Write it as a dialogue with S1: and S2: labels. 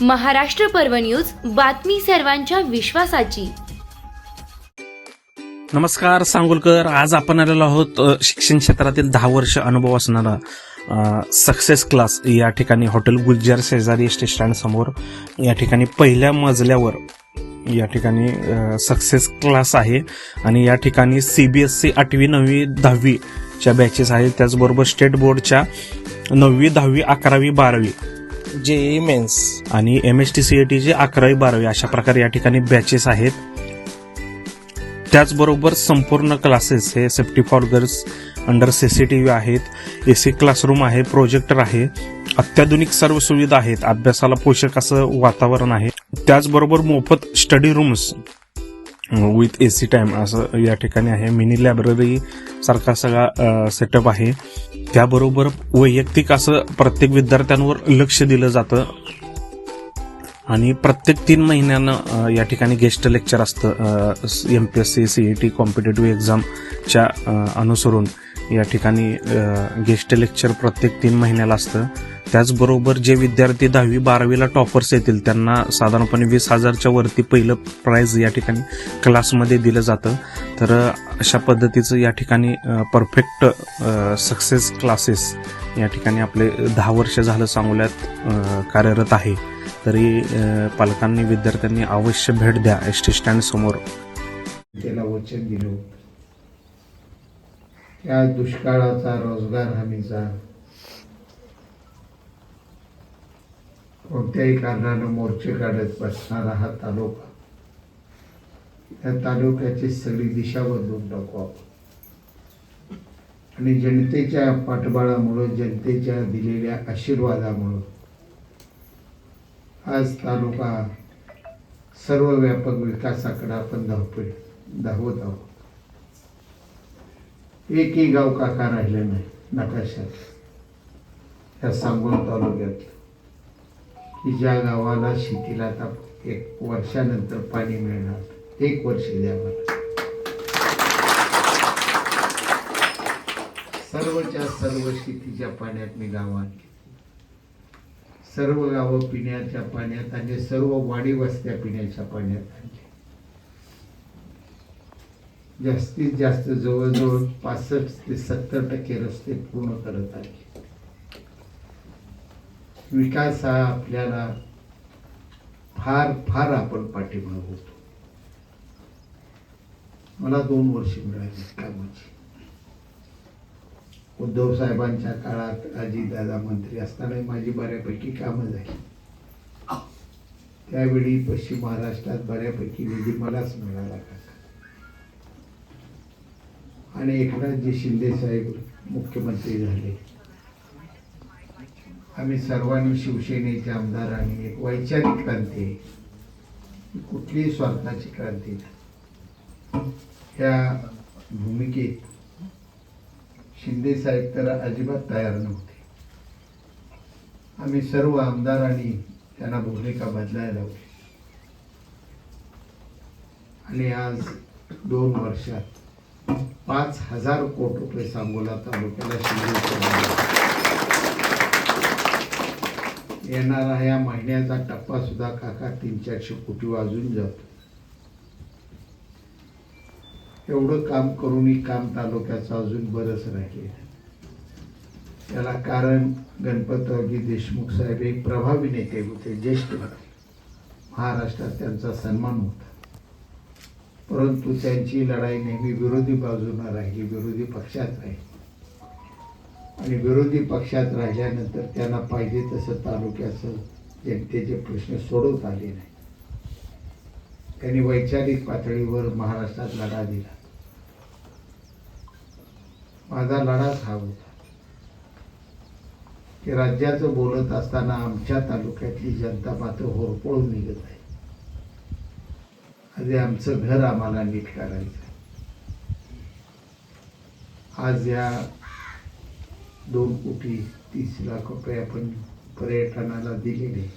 S1: महाराष्ट्र पर्व न्यूज बातमी सर्वांच्या विश्वासाची.
S2: नमस्कार सांगोलकर. आज आपण आलेलो आहोत शिक्षण क्षेत्रातील दहा वर्ष अनुभव असणारा सक्सेस क्लास या ठिकाणी हॉटेल गुलजार शेजारी एस टी स्टँड समोर. या ठिकाणी पहिल्या मजल्यावर या ठिकाणी सक्सेस क्लास आहे. आणि या ठिकाणी सीबीएसई आठवी नववी दहावीच्या बॅचेस आहेत. त्याचबरोबर स्टेट बोर्डच्या नववी दहावी अकरावी बारावी.
S3: जेई मेन्स
S2: आणि M S T C A चे अकरावी बारावी अशा प्रकारे या ठिकाणी बॅचेस आहेत. त्याचबरोबर संपूर्ण क्लासेस हे safety for girls under CCTV आहेत. ए सी क्लासरूम आहे प्रोजेक्टर आहे. अत्याधुनिक सर्व सुविधा आहेत. अभ्यासाला पोषक असं वातावरण आहे. त्याचबरोबर मोफत study rooms with A C time असं या ठिकाणी आहे. मिनी लायब्ररी सारखा सगळा सेटअप आहे. त्याबरोबर वैयक्तिक असं प्रत्येक विद्यार्थ्यांवर लक्ष दिलं जातं. आणि प्रत्येक तीन महिन्यानं या ठिकाणी गेस्ट लेक्चर असतं M P S C C E T competitive एक्झामच्या अनुसरून या ठिकाणी गेस्ट लेक्चर प्रत्येक तीन महिन्याला असतं. त्याचबरोबर जे विद्यार्थी दहावी बारावीला टॉपर्स येतील त्यांना साधारणपणे वीस हजारच्या वरती पहिलं प्राईज या ठिकाणी क्लासमध्ये दिलं जातं. तर अशा पद्धतीचं या ठिकाणी परफेक्ट सक्सेस क्लासेस या ठिकाणी आपले दहा वर्ष झालं सांगोल्यात कार्यरत आहे. तरी पालकांनी विद्यार्थ्यांनी अवश्य भेट द्या एस टी स्टँड समोर.
S4: त्याला वचन दिलं. त्या दुष्काळाचा रोजगार हमीचा कोणत्याही कारणानं मोर्चे काढत बसणारा हा तालुका. त्या तालुक्याची सगळी दिशा बदलून टाकू आपण. आणि जनतेच्या पाठबळामुळं जनतेच्या दिलेल्या आशीर्वादामुळं आज तालुका सर्व व्यापक विकासाकडे आपण धावतोय धावत आहोत. एकही गाव काका राहिलं नाही नकाशात. या सांगोल तालुक्यात की ज्या गावाला शेतीला आता एक वर्षानंतर पाणी मिळणार एक वर्ष द्या मला. सर्वच्या सर्व शेतीच्या पाण्यात मी गावात सर्व गावं पिण्याच्या पाण्यात आणि सर्व वाडी वस्त्या पिण्याच्या पाण्यात आणले. जास्तीत जास्त जवळजवळ पासष्ट ते सत्तर टक्के रस्ते पूर्ण करत आले. विकास हा आपल्याला फार फार आपण पाठीमाग होतो. मला दोन वर्ष मिळाली कामाची. उद्धव साहेबांच्या काळात अजितदादा मंत्री असताना माझी बऱ्यापैकी कामं झाली. त्यावेळी पश्चिम महाराष्ट्रात बऱ्यापैकी निधी मलाच मिळाला का? आणि एकनाथजी शिंदे साहेब मुख्यमंत्री झाले. आम्ही सर्वांनी शिवसेनेचे आमदार आणि एक वैचारिक क्रांती आहे. कुठलीही स्वार्थाची क्रांती नाही. ह्या भूमिकेत शिंदे साहेब तर अजिबात तयार नव्हते. आम्ही सर्व आमदारांनी त्यांना भूमिका बदलायला लावली. आणि आज दोन वर्षात पाच हजार कोटी रुपये सांगोला तालुक्याला शिंदे येणारा या महिन्याचा टप्पा सुद्धा काका तीन चारशे कोटी वाजून जातो. एवढं काम करूनही काम तालुक्याचं अजून बरंच राहिले त्याला कारण गणपतरावजी देशमुख साहेब एक प्रभावी नेते होते ज्येष्ठ होते. महाराष्ट्रात त्यांचा सन्मान होता. परंतु त्यांची लढाई नेहमी विरोधी बाजूनं राहिली विरोधी पक्षात राहिली. आणि विरोधी पक्षात राहिल्यानंतर त्यांना पाहिजे तसं तालुक्याचं जनतेचे प्रश्न सोडवत आले नाही. त्यांनी वैचारिक पातळीवर महाराष्ट्रात लढा दिला. माझा लढाच हा होता. की राज्याचं बोलत असताना आमच्या तालुक्यातली जनता मात्र होरपळून निघत आहे. आज आमचं घर आम्हाला नीट करायचं आज या दोन कोटी तीस लाख रुपये आपण पर्यटनाला दिलेले.